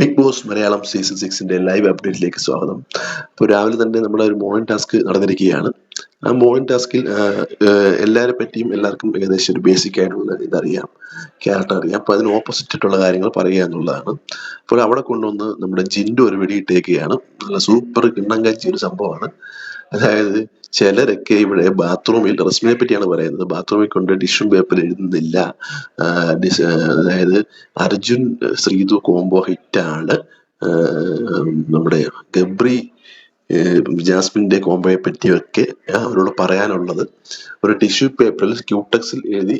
Big boss Malayalam season സിക്സിന്റെ live അപ്ഡേറ്റിലേക്ക് സ്വാഗതം. അപ്പോൾ രാവിലെ തന്നെ നമ്മുടെ ഒരു മോർണിംഗ് ടാസ്ക് നടന്നിരിക്കുകയാണ്. ആ മോർണിംഗ് ടാസ്കിൽ എല്ലാവരെ പറ്റിയും എല്ലാവർക്കും ഏകദേശം ഒരു ബേസിക് ആയിട്ടുള്ള ഇതറിയാം ക്യാരക്ടർ അറിയാം. അപ്പോൾ അതിന് ഓപ്പോസിറ്റ് ആയിട്ടുള്ള കാര്യങ്ങൾ പറയുക എന്നുള്ളതാണ്. അപ്പോൾ അവിടെ കൊണ്ടുവന്ന് നമ്മുടെ ജിൻഡു ഒരു വെടിയിട്ടേക്കുകയാണ്. നല്ല സൂപ്പർ കിണ്ണം കാച്ചി ഒരു സംഭവമാണ്. അതായത് ചിലരൊക്കെ ഇവിടെ ബാത്റൂമിൽ റസ്മിനെ പറ്റിയാണ് പറയുന്നത് ബാത്റൂമിൽ കൊണ്ട് ടിഷ്യൂ പേപ്പർ എഴുതുന്നില്ല. അതായത് അർജുൻ ശ്രീതു കോംബോ ഹിറ്റാണ്. നമ്മുടെ ഗബ്രി ജാസ്മിന്റെ കോംബോയെ പറ്റിയൊക്കെ അവരോട് പറയാനുള്ളത്. ഒരു ടിഷ്യൂ പേപ്പറിൽ ക്യൂടെക്സിൽ എഴുതി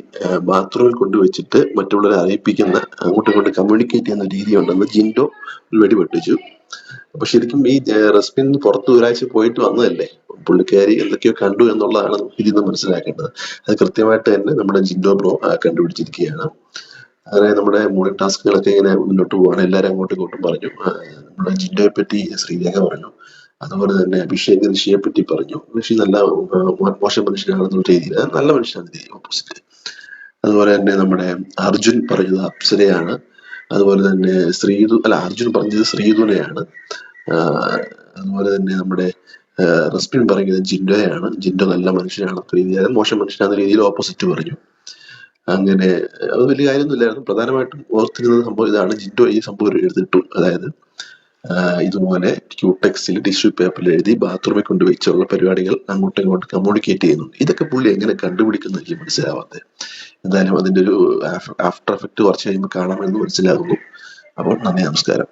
ബാത്റൂമിൽ കൊണ്ടുവച്ചിട്ട് മറ്റുള്ളവരെ അറിയിപ്പിക്കുന്ന അങ്ങോട്ടും ഇങ്ങോട്ടും കമ്മ്യൂണിക്കേറ്റ് ചെയ്യുന്ന രീതി ഉണ്ടെന്ന് ജിൻഡോ വെടിപെട്ടിച്ചു വെടി പൊട്ടിച്ചു അപ്പൊ ശരിക്കും ഈ റസ്മിൻ പുറത്ത് ഒരാഴ്ച പോയിട്ട് വന്നതല്ലേ? പുള്ളിക്കാരി എന്തൊക്കെയോ കണ്ടു എന്നുള്ളതാണ് നിന്ന് മനസ്സിലാക്കേണ്ടത്. അത് കൃത്യമായിട്ട് തന്നെ നമ്മുടെ ജിൻഡോ ബ്രോ കണ്ടുപിടിച്ചിരിക്കുകയാണ്. അങ്ങനെ നമ്മുടെ മോർണിംഗ് ടാസ്കുകളൊക്കെ ഇങ്ങനെ മുന്നോട്ട് പോവാണ്. എല്ലാവരും അങ്ങോട്ടും ഇങ്ങോട്ടും പറഞ്ഞു. നമ്മുടെ ജിൻഡോയെ പറ്റി ശ്രീലേഖ പറഞ്ഞു. അതുപോലെ തന്നെ അഭിഷേക് ഋഷിയെ പറ്റി പറഞ്ഞു. ഋഷി നല്ല മോശം മനുഷ്യനാണെന്നുള്ള രീതിയിൽ നല്ല മനുഷ്യനാണ് ഓപ്പോസിറ്റ് അതുപോലെ തന്നെ നമ്മുടെ അർജുൻ പറഞ്ഞത് അപ്സരയാണ്. അതുപോലെ തന്നെ ശ്രീതു അല്ല അർജുൻ പറഞ്ഞത് ശ്രീതുനെയാണ്. അതുപോലെ തന്നെ നമ്മുടെ ആഹ് പറയുന്നത് ജിൻഡോയാണ്. ജിൻഡോ നല്ല മനുഷ്യനാണ് രീതിയിൽ മോശം മനുഷ്യനാണെന്ന രീതിയിൽ ഓപ്പോസിറ്റ് പറഞ്ഞു. അങ്ങനെ അത് വലിയ കാര്യമൊന്നുമില്ലായിരുന്നു. പ്രധാനമായിട്ടും ഓർത്തിരുന്നത് സംഭവം ഇതാണ്. ജിൻഡോ ഈ സംഭവം എഴുതിട്ടു. അതായത് ഇതുപോലെ ക്യൂടെക്സിൽ ടിഷ്യൂ പേപ്പറിൽ എഴുതി ബാത്റൂമിൽ കൊണ്ട് വെച്ചുള്ള പരിപാടികൾ അങ്ങോട്ടും ഇങ്ങോട്ടും കമ്മ്യൂണിക്കേറ്റ് ചെയ്യുന്നു. ഇതൊക്കെ പുള്ളി എങ്ങനെ കണ്ടുപിടിക്കുന്നു എനിക്ക് മനസ്സിലാവാത്തത്. എന്തായാലും അതിന്റെ ഒരു ആഫ്റ്റർ എഫക്റ്റ് കുറച്ച് കഴിയുമ്പോൾ കാണാമെന്ന് മനസ്സിലാകുന്നു. അപ്പോൾ നന്ദി നമസ്കാരം.